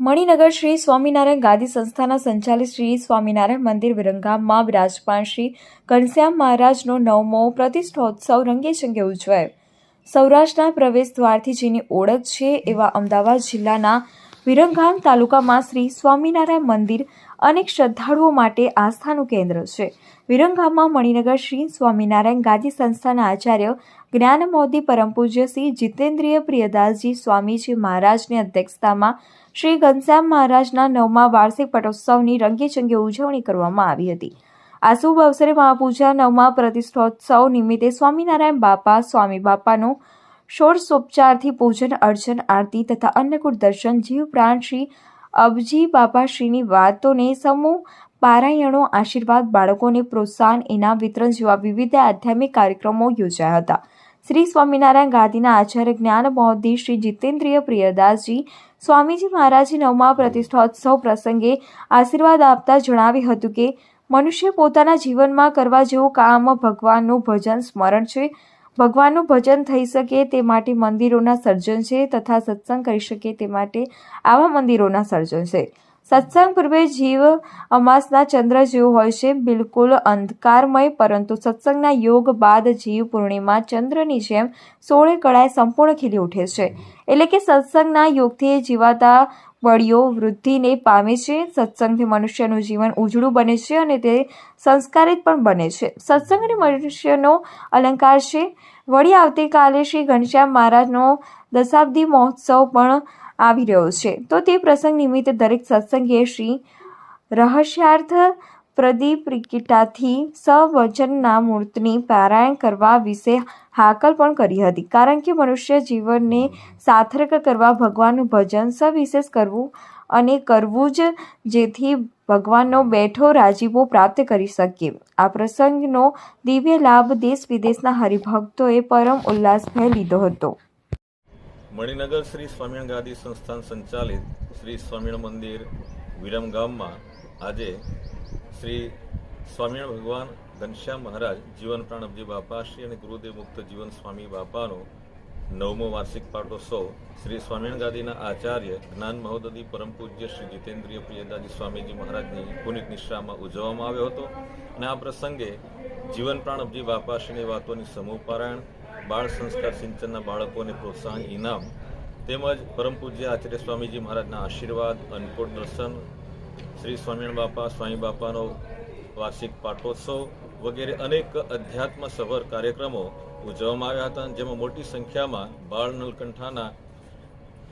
મણિનગર શ્રી સ્વામિનારાયણ ગાદી સંસ્થાના સંચાલિત શ્રી સ્વામિનારાયણ મંદિર વિરંગામમાં વિરાજમાન શ્રી ઘનશ્યામ મહારાજનો નવમો પ્રતિષ્ઠોત્સવ રંગેચંગે ઉજવાયો. સૌરાષ્ટ્રના પ્રવેશ દ્વારથી જેની ઓળખ છે એવા અમદાવાદ જિલ્લાના વિરંગામ તાલુકામાં શ્રી સ્વામિનારાયણ મંદિર અનેક શ્રદ્ધાળુઓ માટે આસ્થાનું કેન્દ્ર છે. વિરંગામમાં મણિનગર શ્રી સ્વામિનારાયણ ગાદી સંસ્થાના આચાર્ય જ્ઞાન મોદી પરમ પૂજ્ય શ્રી જીતેન્દ્રિય પ્રિયદાસજી સ્વામીજી મહારાજની અધ્યક્ષતામાં શ્રી ઘનશ્યામ મહારાજના નવમા વાર્ષિક પટોત્સવની રંગેચંગે ઉજવણી કરવામાં આવી હતી. આ શુભ અવસરે મહાપૂજા નવમા પ્રતિષ્ઠોત્સવ નિમિત્તે સ્વામિનારાયણ બાપા, સ્વામી બાપાનું ષોડશોપચારથી પૂજન, અર્ચન, આરતી તથા અન્નકૂટ દર્શન જીવ પ્રાણ શ્રી અબજી બાપાશ્રીની વાતોને સમૂહ પારાયણો આશીર્વાદ બાળકોને પ્રોત્સાહન, ઇનામ, વિતરણ જેવા વિવિધ આધ્યાત્મિક કાર્યક્રમો યોજાયા હતા. શ્રી સ્વામિનારાયણ ગાદીના આચાર્ય જ્ઞાન મહોદય શ્રી જીતેન્દ્રિય પ્રિયદાસજી, સ્વામીજી મહારાજે નવમા પ્રતિષ્ઠોત્સવ પ્રસંગે આશીર્વાદ આપતા જણાવ્યું હતું કે, મનુષ્ય પોતાના જીવનમાં કરવા જેવું કામ ભગવાનનું ભજન સ્મરણ છે. ભગવાનનું ભજન થઈ શકે તે માટે મંદિરોના સર્જન છે તથા સત્સંગ કરી શકે તે માટે આવા મંદિરોના સર્જન છે. સત્સંગ પૂર્વે જીવ અમાસના ચંદ્ર જેવો હોય છે, બિલકુલ અંધકારમય, પરંતુ સત્સંગના યોગ બાદ જીવ પૂર્ણિમા ચંદ્રની જેમ સોળે કળાએ સંપૂર્ણ ખીલી ઉઠે છે. એટલે કે સત્સંગના યોગથી જીવાતા વડીઓ વૃદ્ધિને પામે છે, સત્સંગથી મનુષ્યનું જીવન ઉજળું બને છે અને તે સંસ્કારિત પણ બને છે. સત્સંગ અને મનુષ્યનો અલંકાર છે. વળી આવતીકાલે શ્રી ઘનશ્યામ મહારાજનો દશાબ્દી મહોત્સવ પણ આવી રહ્યો છે. તો તે પ્રસંગ નિમિત્તે દરેક સત્સંગીએ શ્રી રહસ્યાર્થ પ્રદીપિકાથી સવચનના મૂર્તની પારાયણ કરવા વિશે હાકલ પણ કરી હતી. કારણ કે મનુષ્ય જીવનને સાર્થક કરવા ભગવાનનું ભજન સવિશેષ કરવું અને કરવું જ જેથી ભગવાનનો બેઠો રાજીપો પ્રાપ્ત કરી શકીએ. આ પ્રસંગનો દિવ્ય લાભ દેશ વિદેશના હરિભક્તોએ પરમ ઉલ્લાસભેર લીધો હતો. મણિનગર શ્રી સ્વામિનારાયણ સંસ્થાન સંચાલિત શ્રી સ્વામિનારાયણ મંદિર વિરમ ગામમાં આજે શ્રી સ્વામિનારાયણ ભગવાન ઘનશ્યામ મહારાજ જીવન પ્રાણબજી બાપા, શ્રી અને ગુરુદેવ મુક્ત જીવન સ્વામી બાપાનો નવમો વાર્ષિક પાટોત્સવ શ્રી સ્વામિનારાયણ ગાદીના આચાર્ય જ્ઞાન મહોદદી પરમ પૂજ્ય શ્રી જીતેન્દ્રિય પ્રિયદાજી સ્વામીજી મહારાજની પુનિત નિશ્રામાં ઉજવવામાં આવ્યો હતો. અને આ પ્રસંગે જીવન પ્રાણબજી બાપાશ્રીની વાતોની સમૂહ પારાયણ બાળ સંસ્કાર સિંચનના બાળકોને પ્રોત્સાહન ઇનામ તેમજ પરમ પૂજ્ય આચાર્ય સ્વામીજી મહારાજના આશીર્વાદ અન્નકોટ દર્શન શ્રી સ્વામિનારાયણ બાપા, સ્વામી બાપાનો વાર્ષિક પાટોત્સવ વગેરે અનેક અધ્યાત્મ સભર કાર્યક્રમો ઉજવવામાં આવ્યા હતા જેમાં મોટી સંખ્યામાં બાળ નલકંઠાના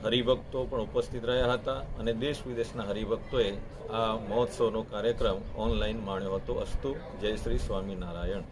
હરિભક્તો પણ ઉપસ્થિત રહ્યા હતા અને દેશ વિદેશના હરિભક્તોએ આ મહોત્સવનો કાર્યક્રમ ઓનલાઈન માણ્યો હતો. અસ્તુ, જય શ્રી સ્વામિનારાયણ.